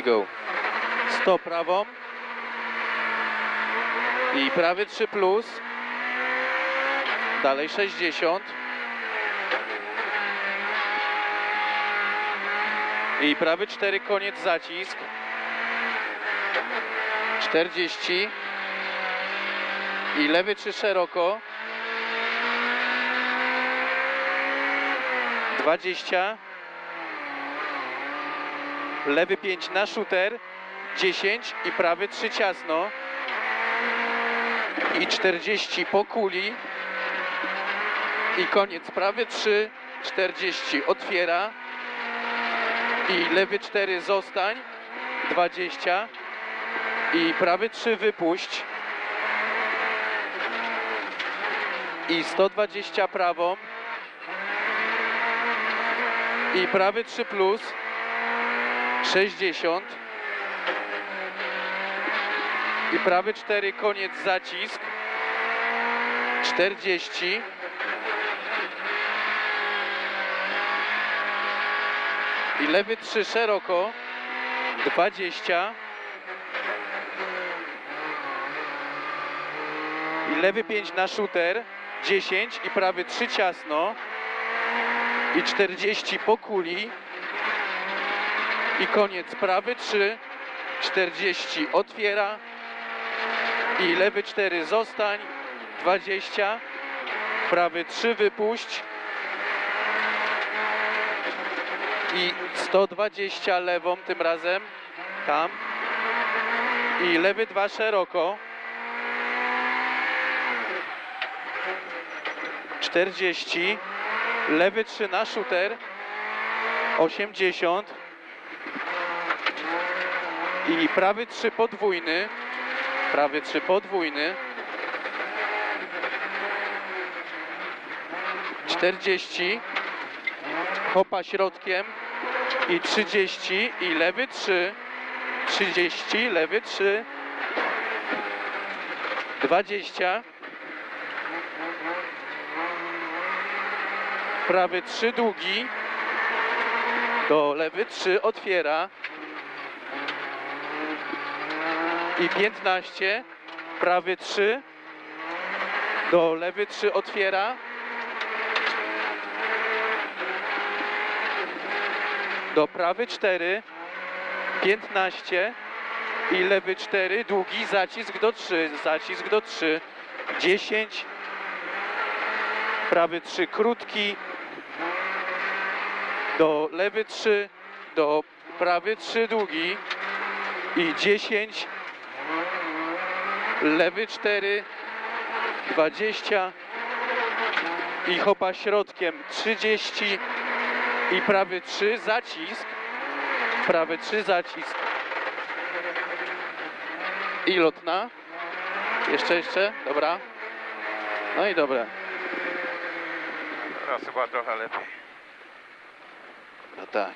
go. 100 prawą. I prawy 3 plus. Dalej 60. I prawy 4 koniec zacisk. 40. I lewy 3 szeroko. 20. Lewy 5 na shooter. 10 i prawy 3 ciasno. I 40 po kuli. I koniec. Prawy 3, 40 otwiera. I lewy 4 zostań. 20. I prawy 3 wypuść. I 120 prawą. I prawy 3 plus. 60. I prawy 4 koniec zacisk. 40. I lewy 3 szeroko. 20. I lewy 5 na shooter. 10 i prawy 3 ciasno. I 40 po kuli. I koniec. Prawy 3. 40 otwiera. I lewy 4 zostań. 20. Prawy 3 wypuść. I 120 lewą tym razem. Tam. I lewy 2 szeroko. 40. Lewy 3 na shooter. 80. I prawy 3 podwójny. Prawy 3 podwójny. 40. Hopa środkiem. I 30. I lewy 3. 30. Lewy 3. 20. Prawy 3 długi. Do lewy 3 otwiera. I 15. Prawy 3. Do lewy 3 otwiera. Do prawy 4. 15. I lewy 4. Długi zacisk do 3. Zacisk do 3. 10. Prawy 3 krótki. Do lewy 3. Do prawy 3 długi. I 10. Lewy 4. 20. I hopa środkiem 30. I prawy 3 zacisk. Prawy 3 zacisk. I lotna. Jeszcze, jeszcze. Dobra. No i dobra. Teraz chyba trochę lepiej. No tak.